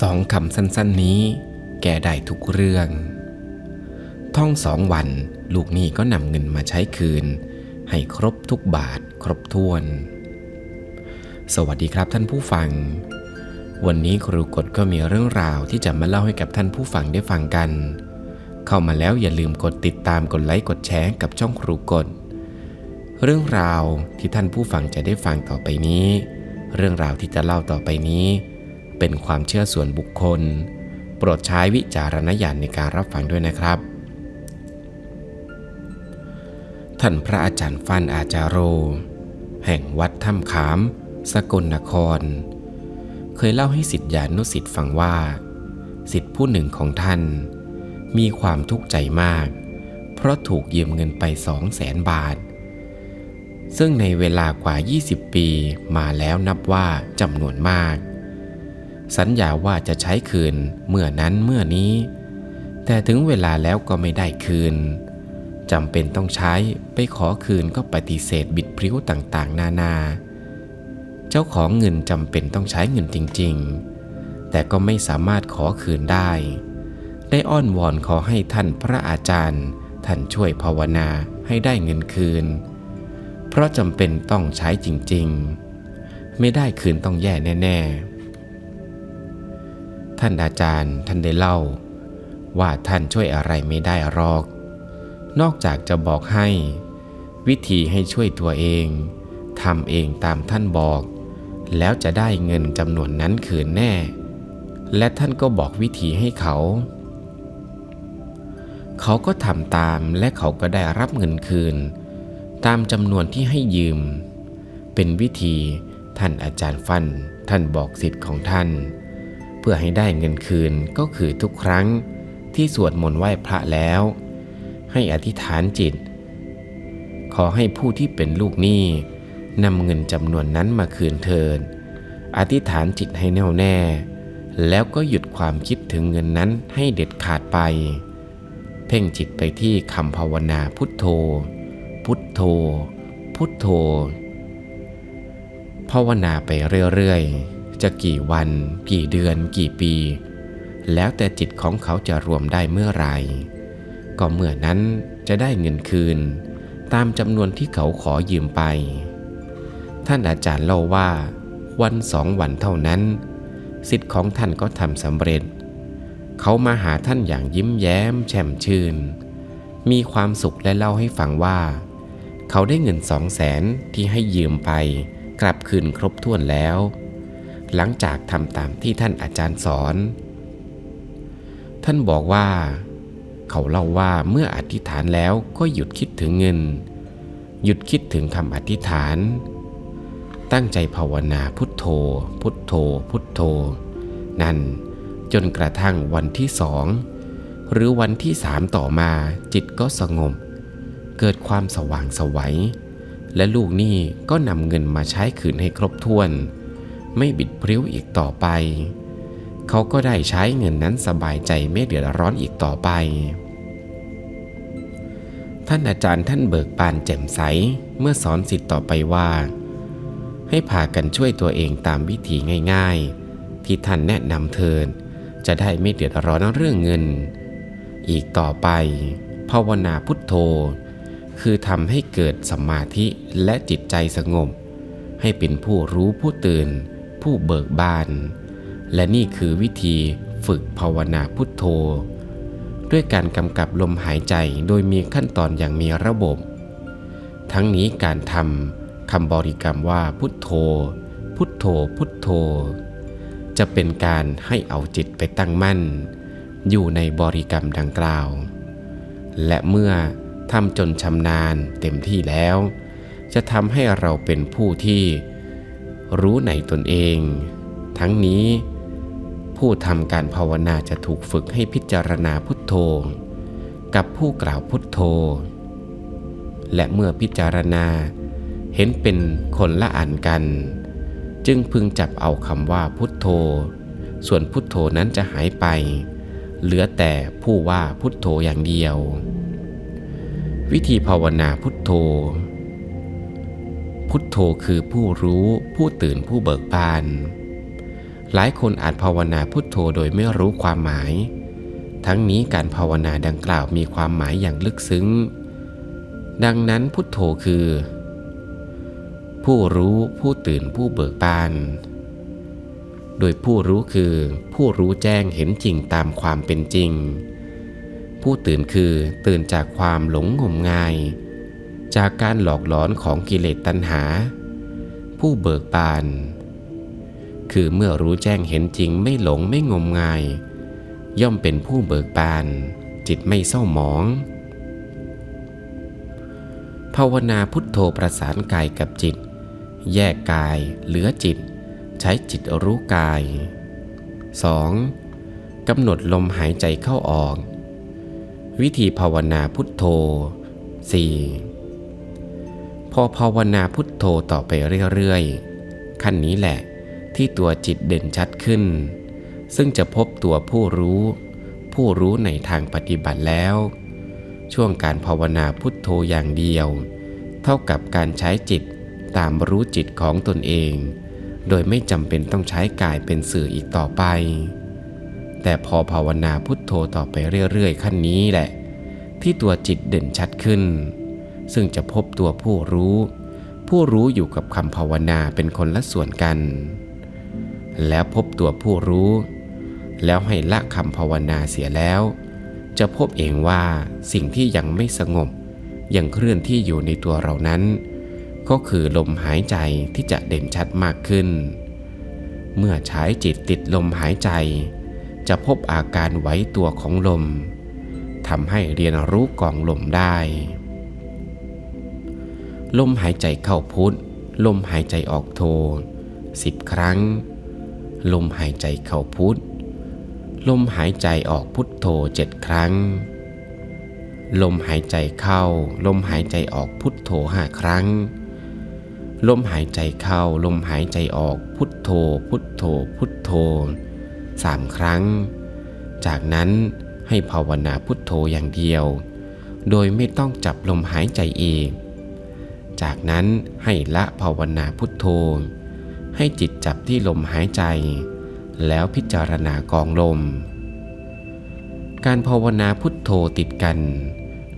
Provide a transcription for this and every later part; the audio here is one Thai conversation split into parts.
สองคำสั้นๆนี้ แก้ได้ทุกเรื่อง ท่องสองวันลูกหนี้ก็นำเงินมาใช้คืน ให้ครบทุกบาทครบถ้วน สวัสดีครับท่านผู้ฟัง วันนี้ครูกฎก็มีเรื่องราวที่จะมาเล่าให้กับท่านผู้ฟังได้ฟังกัน เข้ามาแล้วอย่าลืมกดติดตามกดไลค์กดแชร์กับช่องครูกฎเรื่องราวที่ท่านผู้ฟังจะได้ฟังต่อไปนี้ เรื่องราวที่จะเล่าต่อไปนี้ เป็นความเชื่อส่วนบุคคล โปรดใช้วิจารณญาณในการรับฟังด้วยนะครับ ท่านพระอาจารย์ฟันอาจารโร แห่งวัดถ้ำขาม สกลนคร เคยเล่าให้สิทธิานุสิทธิ์ฟังว่า สิทธิผู้หนึ่งของท่าน มีความทุกข์ใจมาก เพราะถูกยืมเงินไปสองแสนบาทซึ่งในเวลากว่า 20 ปีมาแล้วนับว่าจำนวนมาก สัญญาว่าจะใช้คืนเมื่อนั้นเมื่อนี้ แต่ถึงเวลาแล้วก็ไม่ได้คืนจำเป็นต้องใช้ไปขอคืนก็ปฏิเสธบิดพริ้วต่างๆ นานา เจ้าของเงินจำเป็นต้องใช้เงินจริง ๆ แต่ก็ไม่สามารถขอคืนได้ ได้อ้อนวอนขอให้ท่านพระอาจารย์ ท่านช่วยภาวนาให้ได้เงินคืน เพราะจำเป็นต้องใช้จริง ๆ ไม่ได้คืนต้องแย่แน่ ๆ ท่านอาจารย์ท่านได้เล่า ว่าท่านช่วยอะไรไม่ได้หรอก นอกจากจะบอกให้ วิธีให้ช่วยตัวเองทำเองตามท่านบอก แล้วจะได้เงินจำนวนนั้นคืนแน่ และท่านก็บอกวิธีให้เขา เขาก็ทำตามและเขาก็ได้รับเงินคืน ตามจำนวนที่ให้ยืม เป็นวิธีท่านอาจารย์ฟันท่านบอกสิทธิ์ของท่าน เพื่อให้ได้เงินคืนก็คือทุกครั้งที่สวดมนต์ไหว้พระแล้ว ให้อธิษฐานจิต ขอให้ผู้ที่เป็นลูกหนี้นำเงินจำนวนนั้นมาคืนเถิดอธิษฐานจิตให้แน่วแน่ แล้วก็หยุดความคิดถึงเงินนั้นให้เด็ดขาดไป เพ่งจิตไปที่คำภาวนาพุทโธ พุทโธ พุทโธ ภาวนาไปเรื่อยๆ จะกี่วัน กี่เดือน กี่ปี แล้วแต่จิตของเขาจะรวมได้เมื่อไรก็เมื่อนั้นจะได้เงินคืน ตามจำนวนที่เขาขอยืมไป ท่านอาจารย์เล่าว่า วันสองวันเท่านั้น สิทธิ์ของท่านก็ทำสำเร็จ เขามาหาท่านอย่างยิ้มแย้ม แช่มชื่น มีความสุขและเล่าให้ฟังว่า เขาได้เงินสองแสนที่ให้ยืมไป กลับคืนครบถ้วนแล้ว หลังจากทำตามที่ท่านอาจารย์สอน ท่านบอกว่า เขาเล่าว่าเมื่ออธิษฐานแล้วก็หยุดคิดถึงเงิน หยุดคิดถึงคำอธิษฐาน ตั้งใจภาวนาพุทโธ พุทโธ พุทโธ นั่นจนกระทั่งวันที่สองหรือวันที่สามต่อมาจิตก็สงบ เกิดความสว่างสวัย และลูกนี้ก็นำเงินมาใช้คืนให้ครบถ้วน ไม่บิดพริ้วอีกต่อไป เขาก็ได้ใช้เงินนั้นสบายใจไม่เดือดร้อนอีกต่อไป ท่านอาจารย์ท่านเบิกบานแจ่มใสเมื่อสอนสิทธิ์ต่อไปว่า ให้พากันช่วยตัวเองตามวิธีง่าย ๆ ที่ท่านแนะนำเทินจะได้ไม่เดือดร้อนเรื่องเงิน อีกต่อไปภาวนาพุทโธ คือทำให้เกิดสมาธิและจิตใจสงบ ให้เป็นผู้รู้ผู้ตื่น ผู้เบิกบาน และนี่คือวิธีฝึกภาวนาพุทโธ ด้วยการกำกับลมหายใจโดยมีขั้นตอนอย่างมีระบบ ทั้งนี้การทำคำบริกรรมว่าพุทโธ พุทโธพุทโธ จะเป็นการให้เอาจิตไปตั้งมั่น อยู่ในบริกรรมดังกล่าว และเมื่อทำจนชำนาญเต็มที่แล้ว จะทำให้เราเป็นผู้ที่ รู้ในตนเอง ทั้งนี้ ผู้ทำการภาวนาจะถูกฝึกให้พิจารณาพุทโธ กับผู้กล่าวพุทโธ และเมื่อพิจารณาเห็นเป็นคนละอันกัน จึงพึงจับเอาคำว่าพุทโธ ส่วนพุทโธนั้นจะหายไป เหลือแต่ผู้ว่าพุทโธอย่างเดียว วิธีภาวนาพุทโธ พุทโธคือผู้รู้ผู้ตื่นผู้เบิกบาน หลายคนอาจภาวนาพุทโธโดยไม่รู้ความหมาย ทั้งนี้การภาวนาดังกล่าวมีความหมายอย่างลึกซึ้ง ดังนั้นพุทโธคือ ผู้รู้ผู้ตื่นผู้เบิกบาน โดยผู้รู้คือผู้รู้แจ้งเห็นจริงตามความเป็นจริง ผู้ตื่นคือตื่นจากความหลงงมงาย จากการหลอกหลอนของกิเลสตัณหา ผู้เบิกบาน คือเมื่อรู้แจ้งเห็นจริงไม่หลงไม่งมงาย ย่อมเป็นผู้เบิกบาน จิตไม่เศร้าหมอง ภาวนาพุทโธประสานกายกับจิต แยกกายเหลือจิต ใช้จิตรู้กาย 2. กำหนดลมหายใจเข้าออก วิธีภาวนาพุทโธ 4. พอภาวนาพุทโธต่อไปเรื่อยๆ ขั้นนี้แหละที่ตัวจิตเด่นชัดขึ้น ซึ่งจะพบตัวผู้รู้ ผู้รู้ในทางปฏิบัติแล้ว ช่วงการภาวนาพุทโธอย่างเดียว เท่ากับการใช้จิตตามรู้จิตของตนเอง โดยไม่จำเป็นต้องใช้กายเป็นสื่ออีกต่อไป แต่พอภาวนาพุทโธต่อไปเรื่อยๆ ขั้นนี้แหละ ที่ตัวจิตเด่นชัดขึ้น ซึ่งจะพบตัวผู้รู้ ผู้รู้อยู่กับคำภาวนาเป็นคนละส่วนกัน แล้วพบตัวผู้รู้ แล้วให้ละคำภาวนาเสียแล้ว จะพบเองว่าสิ่งที่ยังไม่สงบ ยังเคลื่อนที่อยู่ในตัวเรานั้น ก็คือลมหายใจที่จะเด่นชัดมากขึ้น เมื่อใช้จิตติดลมหายใจ จะพบอาการไหวตัวของลมทำให้เรียนรู้กองลมได้ ลมหายใจเข้าพุทธลมหายใจออกโทสิบครั้ง ลมหายใจเข้าพุทธลมหายใจออกพุทโธเจ็ดครั้ง ลมหายใจเข้า ลมหายใจออกพุทโธห้าครั้ง ลมหายใจเข้า ลมหายใจออกพุทโธ พุทโธ พุทโธสามครั้ง จากนั้นให้ภาวนาพุทโธอย่างเดียว โดยไม่ต้องจับลมหายใจเอีก จากนั้นให้ละภาวนาพุทโธ ให้จิตจับที่ลมหายใจ แล้วพิจารณากองลม การภาวนาพุทโธติดกัน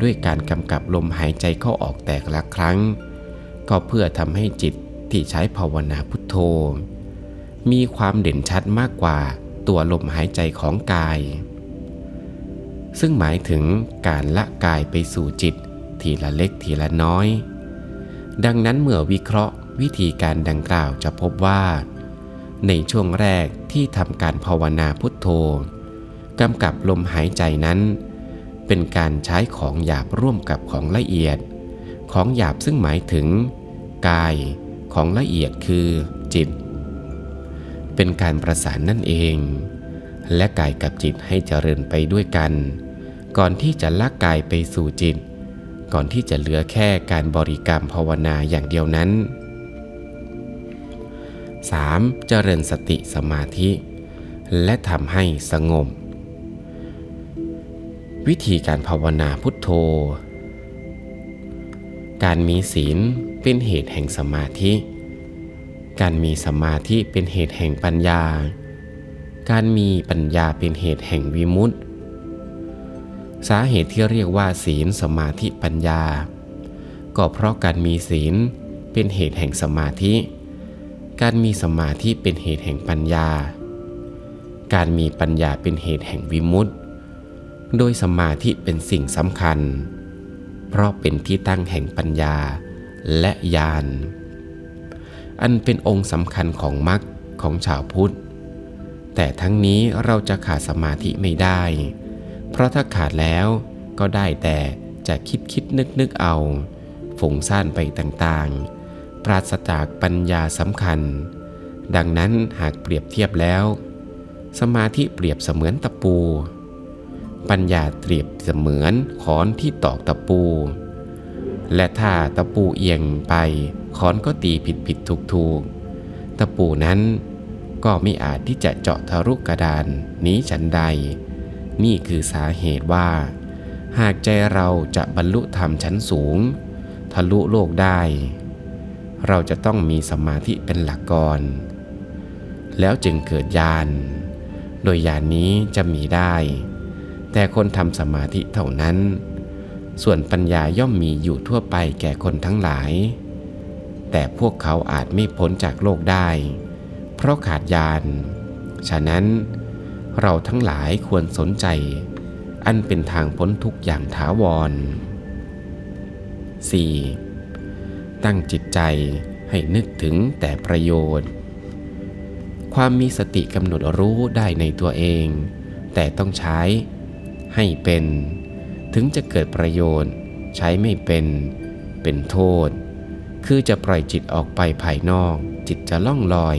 ด้วยการกำกับลมหายใจเข้าออกแต่ละครั้ง ก็เพื่อทำให้จิตที่ใช้ภาวนาพุทโธ มีความเด่นชัดมากกว่าตัวลมหายใจของกาย ซึ่งหมายถึงการละกายไปสู่จิตทีละเล็กทีละน้อย ดังนั้นเมื่อวิเคราะห์วิธีการดังกล่าวจะพบว่า ในช่วงแรกที่ทำการภาวนาพุทโธกำกับลมหายใจนั้น เป็นการใช้ของหยาบร่วมกับของละเอียด ของหยาบซึ่งหมายถึง กายของละเอียดคือจิต เป็นการประสานนั่นเอง และกายกับจิตให้เจริญไปด้วยกัน ก่อนที่จะละกายไปสู่จิต ก่อนที่จะเหลือแค่การบริกรรมภาวนาอย่างเดียวนั้น 3. เจริญสติสมาธิ และทำให้สงบ วิธีการภาวนาพุทโธ การมีศีลเป็นเหตุแห่งสมาธิ การมีสมาธิเป็นเหตุแห่งปัญญา การมีปัญญาเป็นเหตุแห่งวิมุตติ สาเหตุที่เรียกว่าศีลสมาธิปัญญา ก็เพราะการมีศีลเป็นเหตุแห่งสมาธิ การมีสมาธิเป็นเหตุแห่งปัญญา การมีปัญญาเป็นเหตุแห่งวิมุตติ โดยสมาธิเป็นสิ่งสำคัญ เพราะเป็นที่ตั้งแห่งปัญญาและญาณ อันเป็นองค์สำคัญของมรรคของชาวพุทธ แต่ทั้งนี้เราจะขาดสมาธิไม่ได้ ราะถ้าขาดแล้วก็ได้แต่จะคิดคิดนึกนึกเอาฝุ่งซ่านไปต่างๆ ปราศจากปัญญาสำคัญ ดังนั้นหากเปรียบเทียบแล้ว สมาธิเปรียบเสมือนตะปู ปัญญาเปรียบเสมือนขอนที่ตอกตะปู และถ้าตะปูเอียงไปขอนก็ตีผิดผิดถูกถูกตะปูนั้นก็ไม่อาจที่จะเจาะทะลุกระดานนี้ฉันใด นี่คือสาเหตุว่า หากใจเราจะบรรลุธรรมชั้นสูง ทะลุโลกได้ เราจะต้องมีสมาธิเป็นหลักก่อน แล้วจึงเกิดญาณ โดยญาณนนี้จะมีได้ แต่คนทำสมาธิเท่านั้น ส่วนปัญญาย่อมมีอยู่ทั่วไปแก่คนทั้งหลาย แต่พวกเขาอาจไม่พ้นจากโลกได้ เพราะขาดญาณ ฉะนั้นเเราทั้งหลายควรสนใจ อันเป็นทางพ้นทุกอย่างถาวร 4. ตั้งจิตใจให้นึกถึงแต่ประโยชน์ ความมีสติกำหนดรู้ได้ในตัวเอง แต่ต้องใช้ให้เป็น ถึงจะเกิดประโยชน์ ใช้ไม่เป็น เป็นโทษ คือจะปล่อยจิตออกไปภายนอก จิตจะล่องลอย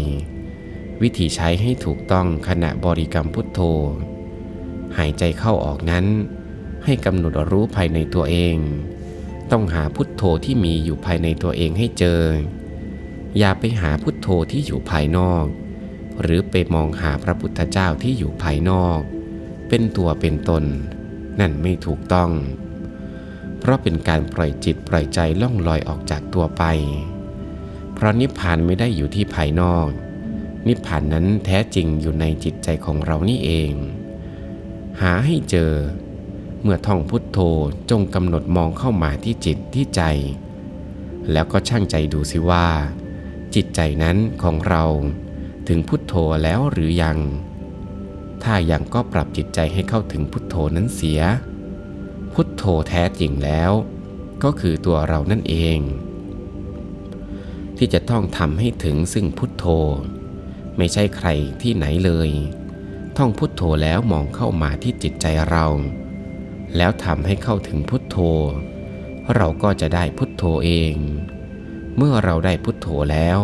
วิธีใช้ให้ถูกต้องขณะบริกรรมพุทโธ หายใจเข้าออกนั้น ให้กำหนดรู้ภายในตัวเอง ต้องหาพุทโธที่มีอยู่ภายในตัวเองให้เจอ อย่าไปหาพุทโธที่อยู่ภายนอก หรือไปมองหาพระพุทธเจ้าที่อยู่ภายนอก เป็นตัวเป็นตน นั่นไม่ถูกต้อง เพราะเป็นการปล่อยจิตปล่อยใจล่องลอยออกจากตัวไป เพราะนิพพานไม่ได้อยู่ที่ภายนอก นิพพานนั้นแท้จริงอยู่ในจิตใจของเรานี่เอง หาให้เจอ เมื่อท่องพุทโธจงกำหนดมองเข้ามาที่จิตที่ใจ แล้วก็ช่างใจดูสิว่า จิตใจนั้นของเราถึงพุทโธแล้วหรือยัง ถ้ายังก็ปรับจิตใจให้เข้าถึงพุทโธนั้นเสีย พุทโธแท้จริงแล้ว ก็คือตัวเรานั่นเอง ที่จะต้องทำให้ถึงซึ่งพุทโธ ไม่ใช่ใครที่ไหนเลย ท่องพุทโธแล้วมองเข้ามาที่จิตใจเรา แล้วทำให้เข้าถึงพุทโธ เราก็จะได้พุทโธเอง เมื่อเราได้พุทโธแล้ว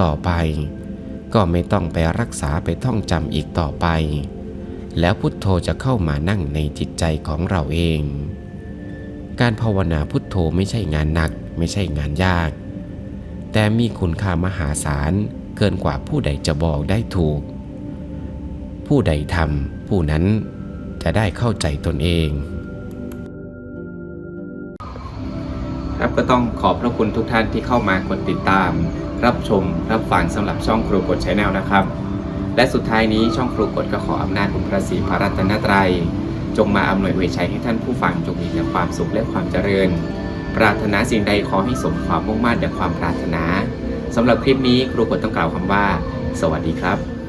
ต่อไป ก็ไม่ต้องไปรักษาไปท่องจำอีกต่อไป แล้วพุทโธจะเข้ามานั่งในจิตใจของเราเอง การภาวนาพุทโธไม่ใช่งานหนัก ไม่ใช่งานยาก แต่มีคุณค่ามหาศาล เกินกว่าผู้ใดจะบอกได้ถูก ผู้ใดทำผู้นั้นจะได้เข้าใจตนเองครับก็ต้องขอบพระคุณทุกท่านที่เข้ามากดติดตาม รับชมรับฟังสำหรับช่องครูกดชแนลนะครับ และสุดท้ายนี้ช่องครูกดก็ขออำนาจคุณพระศรีพระรัตนตรัย จงมาอำนวยอวชัยให้ท่านผู้ฟังจงมีแต่ความสุขและความเจริญ ปรารถนาสิ่งใดขอให้สมความมุ่งมั่นและความปรารถนา สำหรับคลิปนี้ครูกดต้องกล่าวคำว่า สวัสดีครับ